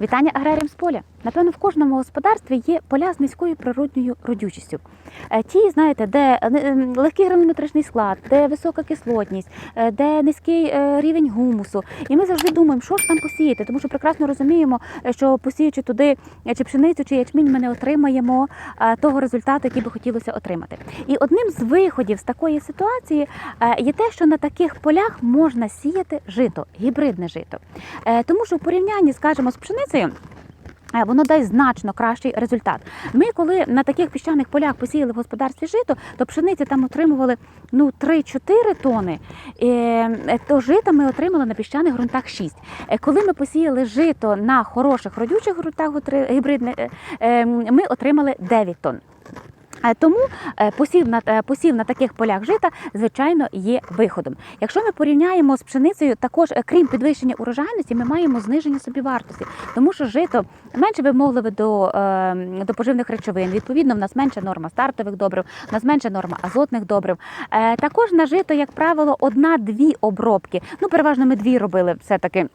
Вітання аграріям з поля. Напевно, в кожному господарстві є поля з низькою природньою родючістю. Е, Ті, знаєте, де е, легкий гранулометричний склад, де висока кислотність, е, де низький рівень гумусу. І ми завжди думаємо, що ж там посіяти, тому що прекрасно розуміємо, що посіючи туди чи пшеницю, чи ячмінь, ми не отримаємо того результату, який би хотілося отримати. І одним з виходів з такої ситуації є те, що на таких полях можна сіяти жито, гібридне жито. Тому що в порівнянні, скажімо, з пшеницею. Е, Воно дасть значно кращий результат. Ми, коли на таких піщаних полях посіяли в господарстві жито, то пшениці там отримували ну 3-4 тони, е, то жита ми отримали на піщаних ґрунтах 6. Е, Коли ми посіяли жито на хороших родючих ґрунтах гібридних, гібридне, е, е, ми отримали 9 тонн. Е, Тому е, посів на е, посів на таких полях жита, звичайно, є виходом. Якщо ми порівняємо з пшеницею, також крім підвищення урожайності, ми маємо зниження собівартості, тому що жито менше вимогливе до, до поживних речовин. Відповідно, в нас менша норма стартових добрив, в нас менша норма азотних добрив. Також на жито, як правило, одна-дві обробки. Ну, переважно ми дві робили все-таки. е,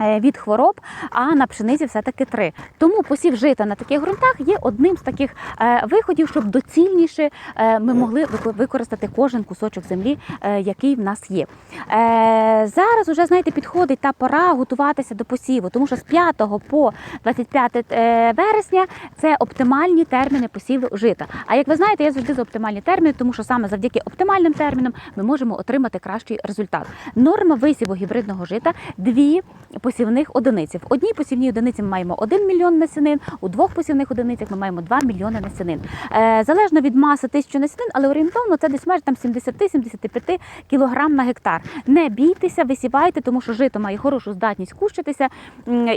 Від хвороб, а на пшениці все-таки три. Тому посів жита на таких ґрунтах є одним з таких е, виходів, щоб доцільніше е, ми могли використати кожен кусочок землі, е, який в нас є. Е, Зараз уже знаєте, підходить та пора готуватися до посіву, тому що з 5 по 25 е, вересня це оптимальні терміни посіву жита. А як ви знаєте, я завжди за оптимальні терміни, тому що саме завдяки оптимальним термінам ми можемо отримати кращий результат. Норма висіву гібридного жита дві посівних одиниці. В одній посівній одиниці ми маємо 1 мільйон насінин, у двох посівних одиницях ми маємо 2 мільйони насінин. Е, залежно від маси тисячі насінин, але орієнтовно це десь майже там 70-75 кілограм на гектар. Не бійтеся, висівайте, тому що жито має хорошу здатність кущитися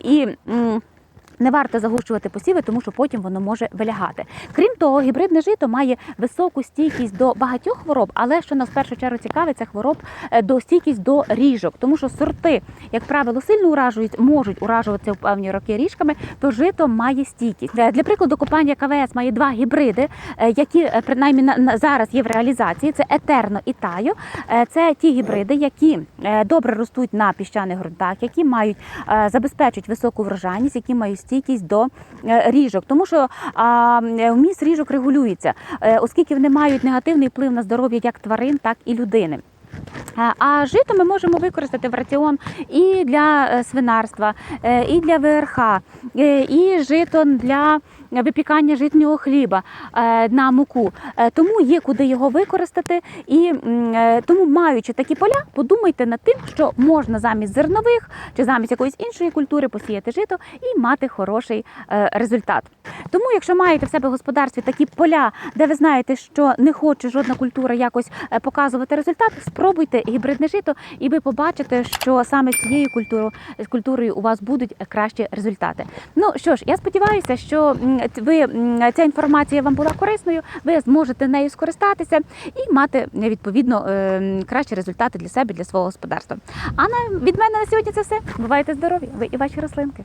і. Не варто загущувати посіви, тому що потім воно може вилягати. Крім того, гібридне жито має високу стійкість до багатьох хвороб, але що нас в першу чергу цікавить, це хвороб е, до стійкість до ріжок, тому що сорти, як правило, сильно уражують, можуть уражуватися в певні роки ріжками, то жито має стійкість. Е, Для прикладу, компанія КВС має два гібриди, е, які принаймні на, на зараз є в реалізації. Це Етерно і Тайо. Це ті гібриди, які добре ростуть на піщаних ґрунтах, які мають забезпечують високу врожайність, які мають стійкість до е, ріжок, тому що е, вміст ріжок регулюється, е, оскільки вони мають негативний вплив на здоров'я як тварин, так і людини. А жито ми можемо використати в раціон і для свинарства, і для ВРХ, і жито для випікання житнього хліба е, на муку. Е, Тому є куди його використати. І е, тому, маючи такі поля, подумайте над тим, що можна замість зернових чи замість якоїсь іншої культури посіяти жито і мати хороший е, результат. Тому, якщо маєте в себе в господарстві такі поля, де ви знаєте, що не хоче жодна культура якось е, показувати результат, спробуйте гібридне жито, і ви побачите, що саме цією культурою, культурою у вас будуть е, кращі результати. Ну що ж, я сподіваюся, що ви ця інформація вам була корисною. Ви зможете нею скористатися і мати відповідно е, кращі результати для себе, для свого господарства. А на від мене на сьогодні це все. Бувайте здорові! Ви і ваші рослинки.